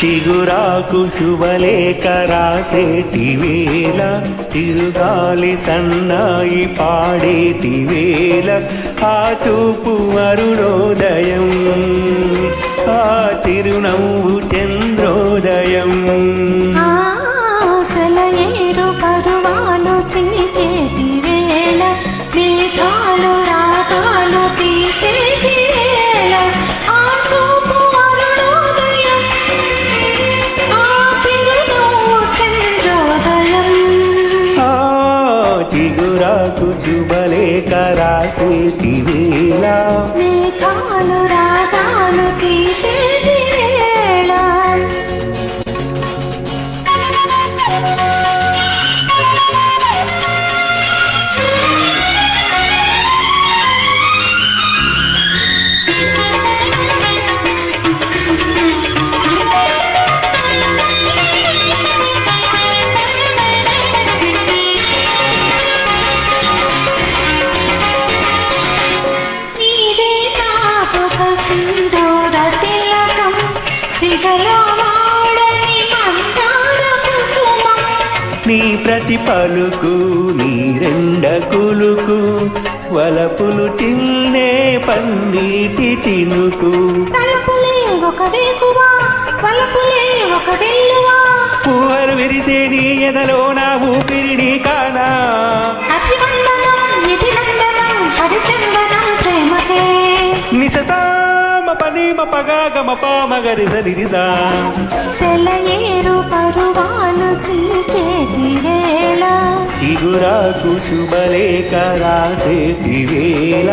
చిగురాకు శుభలేఖ రాసేటి వేళ చిరుగాలి సన్నాయి పాడేటి వేళ ఆ చూపు అరుణోదయం ఆ చిరునవ్వు చంద్రో రాసేటి వేళ. మేఘాలు రాగాలు తీసేటి నీ ప్రతి పలుకు నీ రెండ కులుకు వలపులు చిందే పన్నీటి చినుకు. తలుపులే ఒక వేకువా వలపులే ఒక వెల్లువా. పువ్వలు విరిసే నీ ఎదలో నా ఊపిరిని కానా. మపగా గమ పామగరి సరిసా సెలయేరు పరువాలు చిలికేటి వేళ. ఇగురాకు శుభలేఖ రాసేటి వేళ.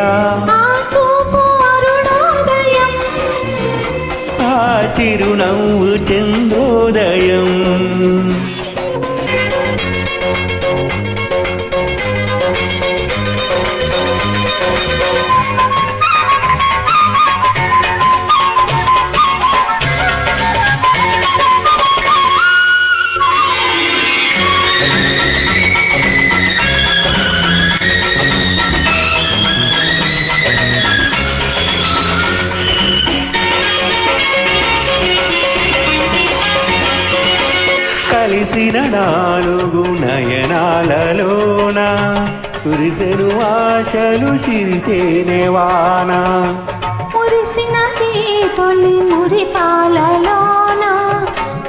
కలిసిన నాలుగు నయనాలలోన కురిసెను ఆశలు సిరితేనే వాన. మురిసినది తొలి మురి పాలలోన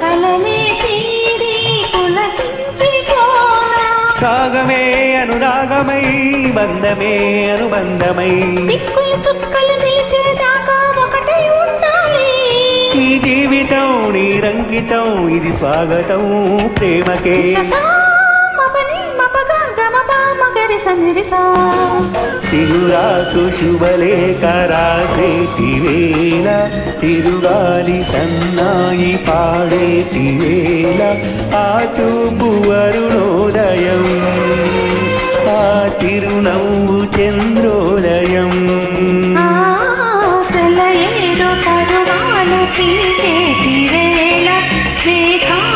కలనే తీరి పులకించి పోనా. రాగమే అనురాగమై బంధమే అనుబంధమై. చుక్కలు నిలిచేదాకా నీరంకితం ఇది స్వాగతం ప్రేమకే. తిరురాకు శుభలేఖ రాసేటి వేళ తిరుగాలి సన్నాయి పాడేటి వేళ ఆ చూపు అరుణోదయం ఆ చిరునవ్వు చంద్రోదయం. పరువాలు చిలి देखा